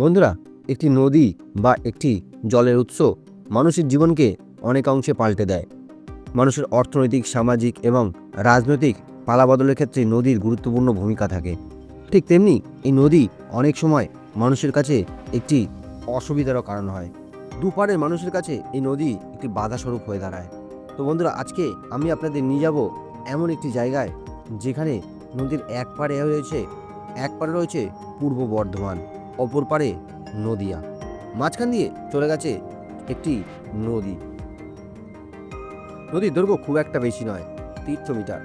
বন্ধুরা, একটি নদী বা একটি জলের উৎস মানুষের জীবনকে অনেকাংশে পাল্টে দেয়। মানুষের অর্থনৈতিক, সামাজিক এবং রাজনৈতিক পালাবদলের ক্ষেত্রে নদীর গুরুত্বপূর্ণ ভূমিকা থাকে। ঠিক তেমনি এই নদী অনেক সময় মানুষের কাছে একটি অসুবিধারও কারণ হয়। দুপারের মানুষের কাছে এই নদী একটি বাধা স্বরূপ হয়ে দাঁড়ায়। তো বন্ধুরা, আজকে আমি আপনাদের নিয়ে যাব এমন একটি জায়গায় যেখানে নদীর এক পারে রয়েছে, এক পারে রয়েছে পূর্ব বর্ধমান। অপর পারে নদিয়া। মাঝখান দিয়ে চলে গেছে একটি নদী। নদীর দৈর্ঘ্য খুব একটা বেশি নয়, তিনশো মিটার।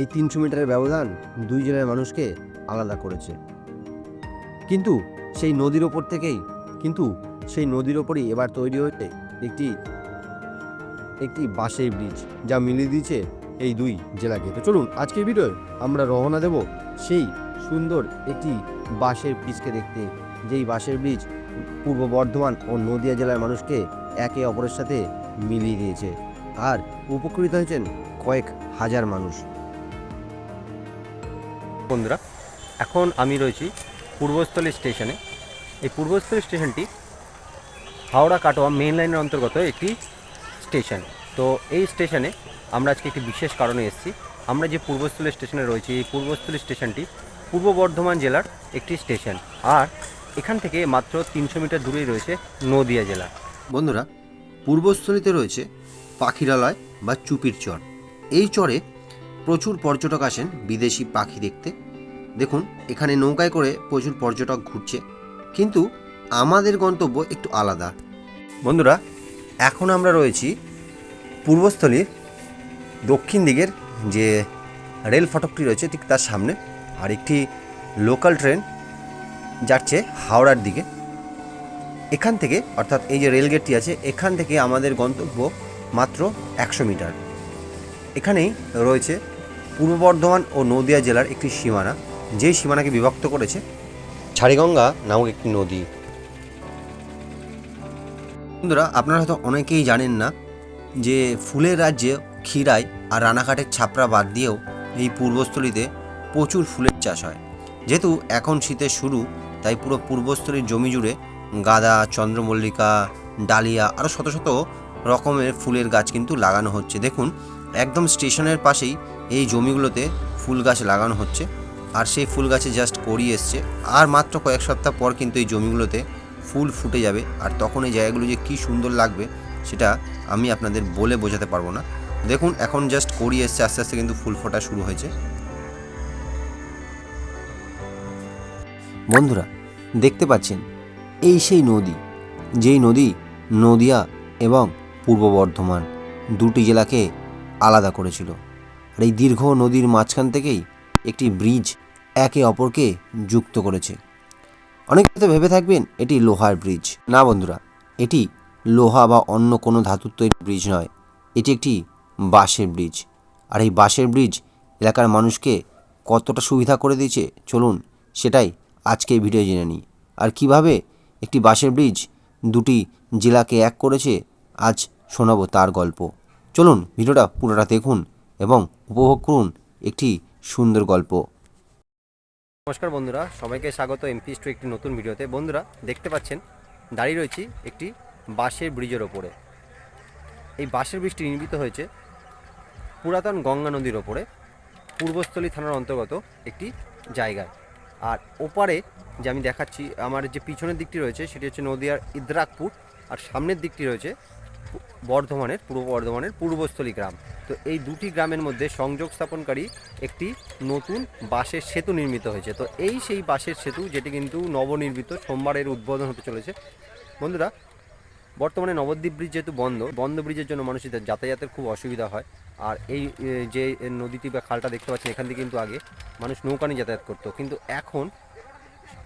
এই তিনশো মিটারের ব্যবধান দুই জেলার মানুষকে আলাদা করেছে। কিন্তু সেই নদীর ওপর থেকেই, কিন্তু সেই নদীর ওপরই এবার তৈরি হয়েছে একটি একটি বাঁশের ব্রিজ, যা মিলিয়ে দিয়েছে এই দুই জেলাকে। তো চলুন, আজকের ভিডিও আমরা রওনা দেব সেই সুন্দর একটি বাঁশের ব্রিজকে দেখতে। যেই বাঁশের ব্রিজ পূর্ব বর্ধমান ও নদিয়া জেলার মানুষকে একে অপরের সাথে মিলিয়ে দিয়েছে আর উপকৃত হয়েছেন কয়েক হাজার মানুষ। বন্ধুরা, এখন আমি রয়েছি পূর্বস্থলী স্টেশনে। এই পূর্বস্থলী স্টেশনটি হাওড়া কাটোয়া মেন লাইনের অন্তর্গত একটি স্টেশন। তো এই স্টেশনে আমরা আজকে একটি বিশেষ কারণে এসেছি। আমরা যে পূর্বস্থলী স্টেশনে রয়েছি, এই পূর্বস্থলী স্টেশনটি পূর্ব বর্ধমান জেলার একটি স্টেশন। আর এখান থেকে মাত্র তিনশো মিটার দূরেই রয়েছে নদিয়া জেলা। বন্ধুরা, পূর্বস্থলীতে রয়েছে পাখিরালয় বা চুপির চর। এই চরে প্রচুর পর্যটক আসেন বিদেশি পাখি দেখতে। দেখুন, এখানে নৌকায় করে প্রচুর পর্যটক ঘুরছে। কিন্তু আমাদের গন্তব্য একটু আলাদা। বন্ধুরা, এখন আমরা রয়েছি পূর্বস্থলীর দক্ষিণ দিকের যে রেল ফটকটি রয়েছে, ঠিক তার সামনে। আর একটি লোকাল ট্রেন যাচ্ছে হাওড়ার দিকে। এখান থেকে, অর্থাৎ এই যে রেলগেটটি আছে, এখান থেকে আমাদের গন্তব্য মাত্র একশো মিটার। এখানেই রয়েছে পূর্ব বর্ধমান ও নদিয়া জেলার একটি সীমানা। যেই সীমানাকে বিভক্ত করেছে ছাড়িগঙ্গা নামক একটি নদী। বন্ধুরা, আপনারা হয়তো অনেকেই জানেন না যে ফুলের রাজ্যে ক্ষীরাই আর রানাঘাটের ছাপড়া বাদ দিয়েও এই পূর্বস্থলীতে প্রচুর ফুলের চাষ হয়। যেহেতু এখন শীতের শুরু, তাই পুরো পূর্বস্থলীর জমি জুড়ে গাঁদা, চন্দ্রমল্লিকা, ডালিয়া আরও শত শত রকমের ফুলের গাছ কিন্তু লাগানো হচ্ছে। দেখুন, একদম স্টেশনের পাশেই এই জমিগুলোতে ফুল গাছ লাগানো হচ্ছে আর সেই ফুল গাছে জাস্ট করি এসছে। আর মাত্র কয়েক সপ্তাহ পর কিন্তু এই জমিগুলোতে ফুল ফুটে যাবে আর তখন এই জায়গাগুলো যে কী সুন্দর লাগবে সেটা আমি আপনাদের বলে বোঝাতে পারব না। দেখুন, এখন জাস্ট করি এসছে, আস্তে আস্তে কিন্তু ফুল ফোটা শুরু হয়েছে। বন্ধুরা, দেখতে পাচ্ছেন, এই সেই নদী, যেই নদী নদিয়া এবং পূর্ব বর্ধমান দুটি জেলাকে আলাদা করেছিল। আর এই দীর্ঘ নদীর মাঝখান থেকেই একটি ব্রিজ একে অপরকে যুক্ত করেছে। অনেকে হয়তো ভেবে থাকবেন, এটি লোহার ব্রিজ। না বন্ধুরা, এটি লোহা বা অন্য কোনো ধাতুর তৈরি ব্রিজ নয়। এটি একটি বাঁশের ব্রিজ। আর এই বাঁশের ব্রিজ এলাকার মানুষকে কতটা সুবিধা করে দিয়েছে, চলুন সেটাই আজকে ভিডিও জেনে নিই। আর কীভাবে একটি বাঁশের ব্রিজ দুটি জেলাকে এক করেছে, আজ শোনাবো তার গল্প। চলুন ভিডিওটা পুরোটা দেখুন এবং উপভোগ করুন একটি সুন্দর গল্প। নমস্কার বন্ধুরা, সবাইকে স্বাগত এমপি টু একটি নতুন ভিডিওতে। বন্ধুরা, দেখতে পাচ্ছেন, দাঁড়িয়ে রয়েছি একটি বাঁশের ব্রিজের ওপরে। এই বাঁশের ব্রিজটি নির্মিত হয়েছে পুরাতন গঙ্গা নদীর ওপরে, পূর্বস্থলী থানার অন্তর্গত একটি জায়গায়। আর ওপারে যে আমি দেখাচ্ছি, আমার যে পিছনের দিকটি রয়েছে, সেটি হচ্ছে নদিয়ার ইদ্রাকপুর, আর সামনের দিকটি রয়েছে বর্ধমানের, পূর্ব বর্ধমানের পূর্বস্থলী গ্রাম। তো এই দুটি গ্রামের মধ্যে সংযোগ স্থাপনকারী একটি নতুন বাসের সেতু নির্মিত হয়েছে। তো এই সেই বাসের সেতু, যেটি কিন্তু নবনির্মিত, সোমবারের উদ্বোধন হতে চলেছে। বন্ধুরা বর্তমানে নবদ্বীপ ব্রিজ যেহেতু বন্ধ বন্ধ ব্রিজের জন্য মানুষের যাতায়াতের খুব অসুবিধা হয়। আর এই যে নদীটি বা খালটা দেখতে পাচ্ছেন, এখান থেকে কিন্তু আগে মানুষ নৌকা নিয়ে যাতায়াত করতো। কিন্তু এখন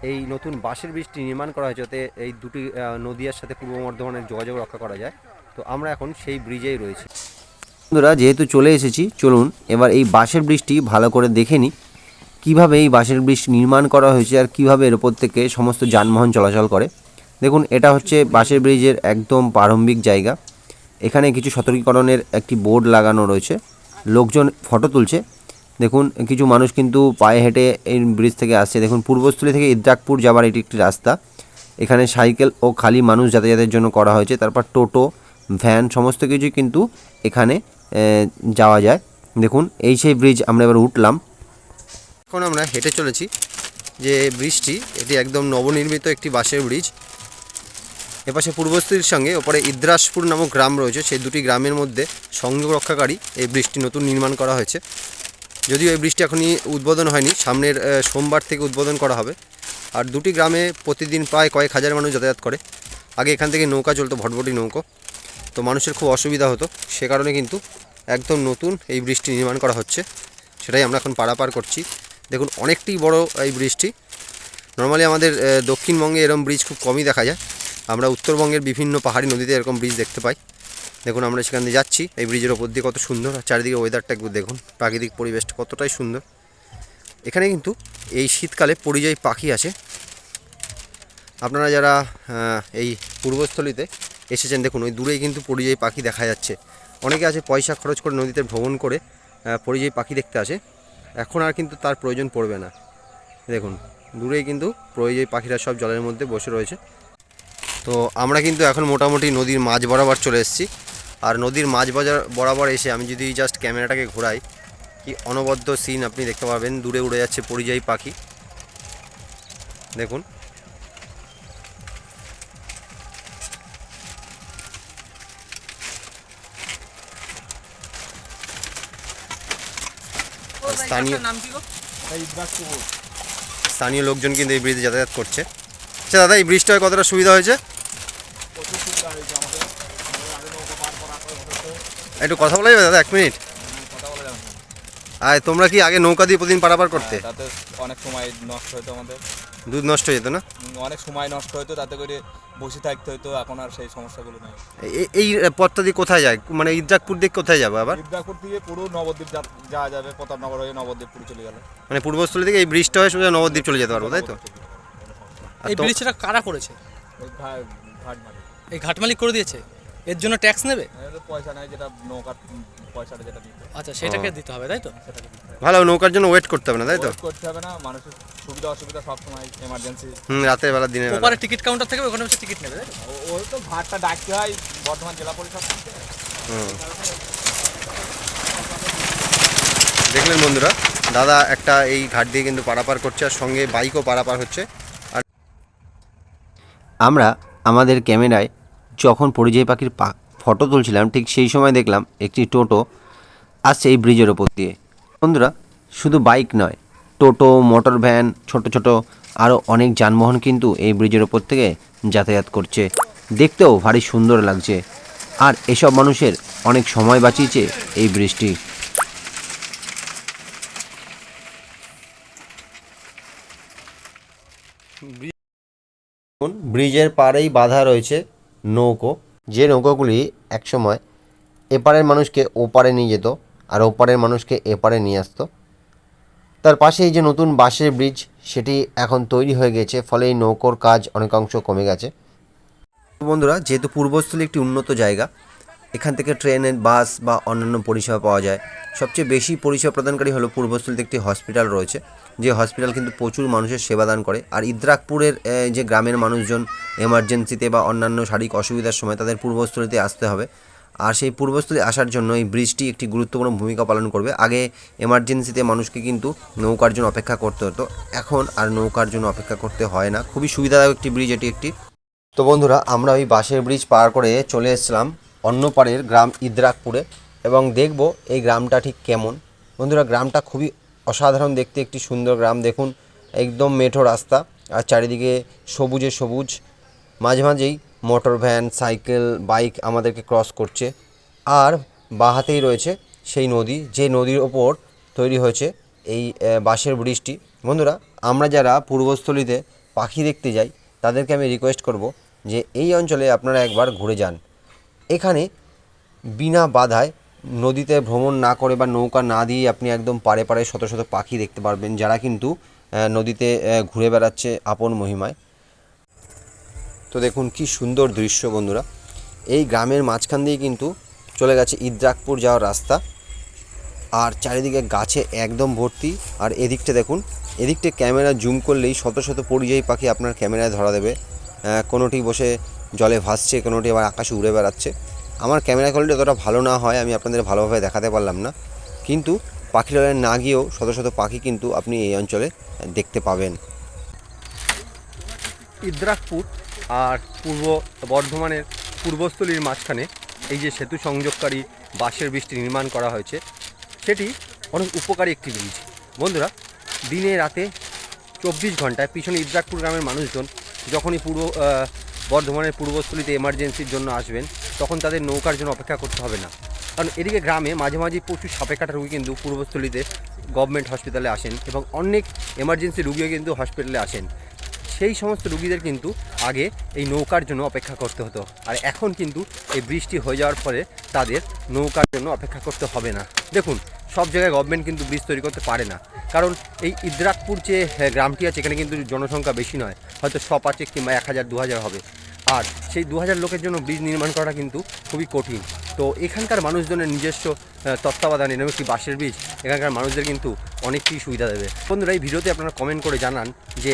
এই নতুন বাঁশের ব্রিজটি নির্মাণ করা হয়েছে যাতে এই দুটি নদীয়ার সাথে পূর্ব বর্ধমানের যোগাযোগ রক্ষা করা যায়। তো আমরা এখন সেই ব্রিজেই রয়েছি। বন্ধুরা, যেহেতু চলে এসেছি, চলুন এবার এই বাঁশের ব্রিজটি ভালো করে দেখে নিই। কীভাবে এই বাঁশের ব্রিজ নির্মাণ করা হয়েছে আর কীভাবে এর ওপর থেকে সমস্ত যানবাহন চলাচল করে? দেখুন, এটা হচ্ছে বাঁশের ব্রিজের একদম প্রারম্ভিক জায়গা। এখানে কিছু সতর্কীকরণের একটি বোর্ড লাগানো রয়েছে। লোকজন ফটো তুলছে। দেখুন, কিছু মানুষ কিন্তু পায়ে হেঁটে এই ব্রিজ থেকে আসছে। দেখুন, পূর্বস্থলী থেকে ইদ্রাকপুর যাবার এটি একটি রাস্তা। এখানে সাইকেল ও খালি মানুষ যাতায়াতের জন্য করা হয়েছে। তারপর টোটো, ভ্যান, সমস্ত কিছুই কিন্তু এখানে যাওয়া যায়। দেখুন, এই সেই ব্রিজ আমরা এবার উঠলাম। এখন আমরা হেঁটে চলেছি যে ব্রিজটি, এটি একদম নবনির্মিত একটি বাঁশের ব্রিজ। এপাশে পূর্বস্থলীর সঙ্গে ওপরে ইদ্রাসপুর নামক গ্রাম রয়েছে। সেই দুটি গ্রামের মধ্যে সংযোগ রক্ষাকারী এই ব্রিজটি নতুন নির্মাণ করা হয়েছে। যদিও এই ব্রিজটি এখনই উদ্বোধন হয়নি, সামনের সোমবার থেকে উদ্বোধন করা হবে। আর দুটি গ্রামে প্রতিদিন প্রায় কয়েক হাজার মানুষ যাতায়াত করে। আগে এখান থেকে নৌকা চলতো, ভটভটি নৌকো। তো মানুষের খুব অসুবিধা হতো। সে কারণে কিন্তু একদম নতুন এই ব্রিজটি নির্মাণ করা হচ্ছে। সেটাই আমরা এখন পারাপার করছি। দেখুন, অনেকটি বড় এই ব্রিজটি নর্মালি আমাদের দক্ষিণবঙ্গে এরকম ব্রিজ খুব কমই দেখা যায়। আমরা উত্তরবঙ্গের বিভিন্ন পাহাড়ি নদীতে এরকম ব্রিজ দেখতে পাই। দেখুন, আমরা সেখান দিয়ে যাচ্ছি। এই ব্রিজের ওপর দিয়ে কত সুন্দর, আর চারিদিকে ওয়েদারটা একটু দেখুন। প্রাকৃতিক পরিবেশটা কতটাই সুন্দর। এখানে কিন্তু এই শীতকালে পরিযায়ী পাখি আছে। আপনারা যারা এই পূর্বস্থলীতে এসেছেন, দেখুন, ওই দূরেই কিন্তু পরিযায়ী পাখি দেখা যাচ্ছে। অনেকে আছে পয়সা খরচ করে নদীতে ভ্রমণ করে পরিযায়ী পাখি দেখতে আসে। এখন আর কিন্তু তার প্রয়োজন পড়বে না। দেখুন, দূরেই কিন্তু পরিযায়ী পাখিরা সব জলের মধ্যে বসে রয়েছে। তো আমরা কিন্তু এখন মোটামুটি নদীর মাঝ বরাবর চলে এসেছি। আর নদীর মাঝ বাজার বরাবর এসে আমি যদি জাস্ট ক্যামেরাটাকে ঘোরাই কি অনবদ্য সিন আপনি দেখতে পাবেন। দূরে উড়ে যাচ্ছে পরিযায়ী পাখি। দেখুন। স্থানীয় স্থানীয় লোকজন কিন্তু এই ব্রিজে যাতায়াত করছে। আচ্ছা দাদা এই ব্রিজটায় কতটা সুবিধা হয়েছে? একটু কথা বলা যাবে দাদা এক মিনিট। আর তোমরা কি আগে নৌকা দিয়ে প্রতিদিন পারাপার করতে? হ্যাঁ, তাতে অনেক সময় নষ্ট হতো আমাদের। দুধ নষ্ট হয়ে যেত না? অনেক সময় নষ্ট হতো তাতে করে বসে থাকতে হতো এখন আর সেই সমস্যাগুলো নেই। এই পথটা দিয়ে কোথায় যায়? মানে ইদ্রাকপুর দিকে কোথায় যাবে আবার? বিদ্যাপুর থেকে পুরো নবদ্বীপ যাওয়া যাবে প্রতাপনগর হয়ে নবদ্বীপ পুরো চলে গেল। মানে পূর্বস্থলী থেকে এই ব্রিজটা হয়ে সোজা নবদ্বীপ চলে যেতে পারব তাই তো? এই ব্রিজটা কারা করেছে? ওই ঘা- ঘাট এই ঘাট মালিক করে দিয়েছে? এর জন্য ট্যাক্স নেবে? এদের পয়সা নেই যেটা নৌকার পয়সাটা যেটা দিতে আচ্ছা সেটাকে দিতে হবে তাই তো। ভালো নৌকার জন্য ওয়েট করতে হবে না তাই তো? করতে হবে না মানুষের সুবিধা অসুবিধা সব সময় এমার্জেন্সি হুম রাতের বেলা দিনের বেলা। ওপারে টিকিট কাউন্টার থেকে ওখানে বসে টিকিট নেবে তাই তো? ওই তো ঘাটটা ডাকতে হয় বর্ধমান জেলা পরিষদ হুম। দেখলেন বন্ধুরা দাদা একটা এই ঘাট দিয়ে কিন্তু পারাপার করছে আর সঙ্গে বাইকও পারাপার হচ্ছে। আর আমরা আমাদের ক্যামেরায় যখন পরিযায়ী পাখির পা ফটো তুলছিলাম, ঠিক সেই সময় দেখলাম একটি টোটো আসছে এই ব্রিজের ওপর দিয়ে। বন্ধুরা, শুধু বাইক নয়, টোটো মোটর ভ্যান ছোট ছোট আরও অনেক যানবাহন কিন্তু এই ব্রিজের ওপর থেকে যাতায়াত করছে। দেখতেও ভারী সুন্দর লাগছে আর এসব মানুষের অনেক সময় বাঁচিয়েছে এই ব্রিজটি। ব্রিজের পাড়েই বাধা রয়েছে। নৌকো, যে নৌকোগুলি একসময় এপারের মানুষকে ওপারে নিয়ে যেত আর ওপারের মানুষকে এপারে নিয়ে আসতো। তার পাশে এই যে নতুন বাঁশের ব্রিজ, সেটি এখন তৈরি হয়ে গেছে, ফলে এই নৌকোর কাজ অনেকাংশ কমে গেছে। বন্ধুরা, যেহেতু পূর্বস্থলী একটি উন্নত জায়গা এখান থেকে ট্রেনের বাস বা অন্যান্য পরিষেবা পাওয়া যায়। সবচেয়ে বেশি পরিষেবা প্রদানকারী হলো পূর্বস্থলীতে একটি হসপিটাল রয়েছে, যে হসপিটাল কিন্তু প্রচুর মানুষের সেবা দান করে। আর ইদ্রাকপুরের যে গ্রামের মানুষজন এমার্জেন্সিতে বা অন্যান্য শারীরিক অসুবিধার সময় তাদের পূর্বস্থলীতে আসতে হবে। আর সেই পূর্বস্থলী আসার জন্য এই ব্রিজটি একটি গুরুত্বপূর্ণ ভূমিকা পালন করবে। আগে এমার্জেন্সিতে মানুষকে কিন্তু নৌকার জন্য অপেক্ষা করতে হতো, এখন আর নৌকার জন্য অপেক্ষা করতে হয় না। খুবই সুবিধাদায়ক একটি ব্রিজ, এটি একটি। তো বন্ধুরা, আমরা ওই বাসের ব্রিজ পার করে চলে এসেছিলাম। অন্য পাড়ের গ্রাম ইদ্রাকপুরে এবং দেখব এই গ্রামটা ঠিক কেমন। বন্ধুরা, গ্রামটা খুবই অসাধারণ দেখতে, একটি সুন্দর গ্রাম। দেখুন, একদম মেঠো রাস্তা আর চারিদিকে সবুজে সবুজ। মাঝে মাঝেই মোটর ভ্যান, সাইকেল, বাইক আমাদেরকে ক্রস করছে। আর বাঁ হাতেই রয়েছে সেই নদী, যে নদীর ওপর তৈরি হয়েছে এই বাঁশের ব্রিজটি। বন্ধুরা, আমরা যারা পূর্বস্থলীতে পাখি দেখতে যাই, তাদেরকে আমি রিকোয়েস্ট করব যে এই অঞ্চলে আপনারা একবার ঘুরে যান। এখানে বিনা বাধায় নদীতে ভ্রমণ না করে বা নৌকা না দিয়ে আপনি একদম পারে পাড়ে শত শত পাখি দেখতে পারবেন, যারা কিন্তু নদীতে ঘুরে বেড়াচ্ছে আপন মহিমায়। তো দেখুন কি সুন্দর দৃশ্য বন্ধুরা। এই গ্রামের মাঝখান দিয়ে কিন্তু চলে গেছে ইদ্রাকপুর যাওয়ার রাস্তা। আর চারিদিকে গাছে একদম ভর্তি। আর এদিকটা দেখুন, এদিকটা ক্যামেরা জুম করলেই শত শত পরিযায়ী পাখি আপনার ক্যামেরায় ধরা দেবে। কোনোটি বসে জলে ভাসছে কোনোটি আবার আকাশে উড়ে বেড়াচ্ছে। আমার ক্যামেরা কোয়ালিটি অতটা ভালো না হয়, আমি আপনাদের ভালোভাবে দেখাতে পারলাম না। কিন্তু পাখিরালয়ে না গিয়েও শত শত পাখি কিন্তু আপনি এই অঞ্চলে দেখতে পাবেন। ইদ্রাকপুর আর পূর্ব বর্ধমানের পূর্বস্থলীর মাঝখানে এই যে সেতু সংযোগকারী বাঁশের বৃষ্টি নির্মাণ করা হয়েছে, সেটি অনেক উপকারী একটি ব্রিজ। বন্ধুরা, দিনে রাতে চব্বিশ ঘন্টায় পিছনে ইদ্রাকপুর গ্রামের মানুষজন যখনই পূর্ব বর্ধমানের পূর্বস্থলীতে এমার্জেন্সির জন্য আসবেন, তখন তাদের নৌকার জন্য অপেক্ষা করতে হবে না। কারণ এদিকে গ্রামে মাঝে মাঝে প্রচুর সাপে কাটা রুগী কিন্তু পূর্বস্থলীতে গভর্নমেন্ট হসপিটালে আসেন এবং অনেক এমার্জেন্সি রুগীও কিন্তু হসপিটালে আসেন। সেই সমস্ত রুগীদের কিন্তু আগে এই নৌকার জন্য অপেক্ষা করতে হতো। আর এখন কিন্তু এই বৃষ্টি হয়ে যাওয়ার ফলে তাদের নৌকার জন্য অপেক্ষা করতে হবে না। দেখুন, সব জায়গায় গভর্নমেন্ট কিন্তু ব্রিজ তৈরি করতে পারে না। কারণ এই ইদ্রাকপুর যে গ্রামটি আছে, এখানে কিন্তু জনসংখ্যা বেশি নয়। হয়তো শ পাঁচেক কিংবা এক হাজার, দু হাজার হবে। আর সেই দু হাজার লোকের জন্য ব্রিজ নির্মাণ করা কিন্তু খুবই কঠিন। তো এখানকার মানুষজনের নিজস্ব তত্ত্বাবধানে এরকম একটি বাঁশের ব্রিজ, এখানকার মানুষদের কিন্তু অনেকটাই সুবিধা দেবে। বন্ধুরা, এই ভিডিওতে আপনারা কমেন্ট করে জানান যে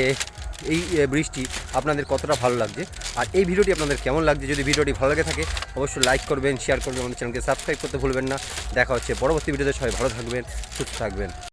এই বৃষ্টি আপনাদের কতটা ভালো লাগছে? আর এই ভিডিওটি আপনাদের কেমন লাগছে? যদি ভিডিওটি ভালো লাগে থাকে, অবশ্যই লাইক করবেন শেয়ার করবেন, আমাদের চ্যানেলকে সাবস্ক্রাইব করতে ভুলবেন না। দেখা হচ্ছে পরবর্তী ভিডিওতে, সবাই ভালো থাকবেন, সুস্থ থাকবেন।